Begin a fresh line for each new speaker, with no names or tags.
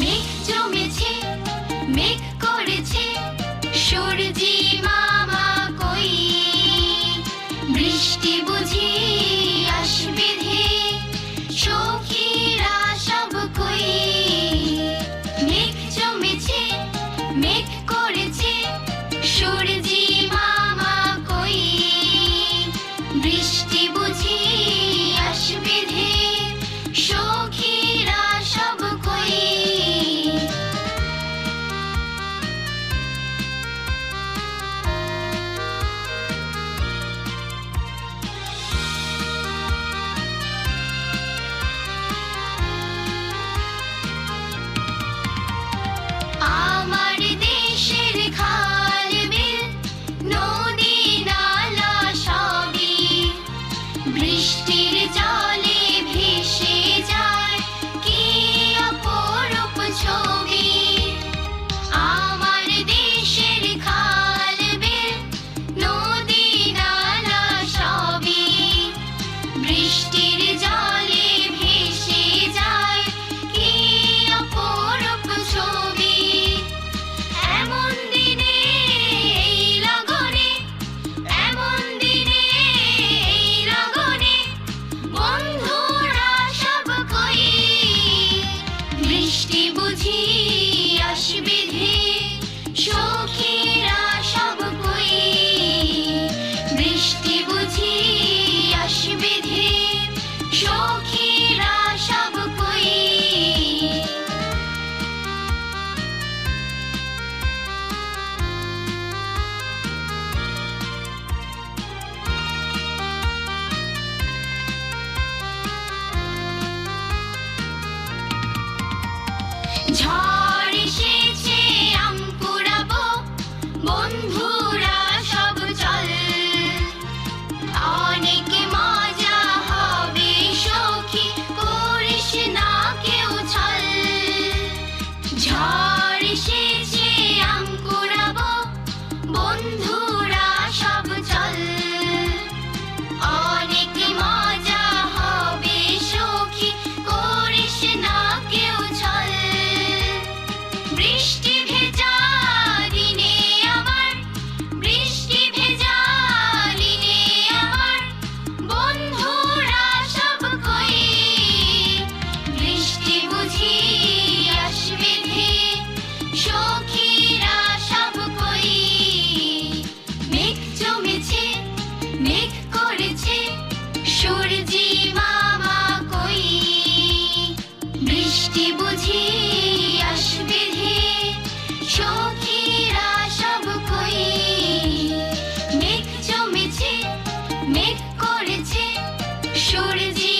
মেঘ জমেছে মেঘ করেছে সুরজি মা বৃষ্টির জলে ভেসে যায়। Talk. Bristol. সূর্যি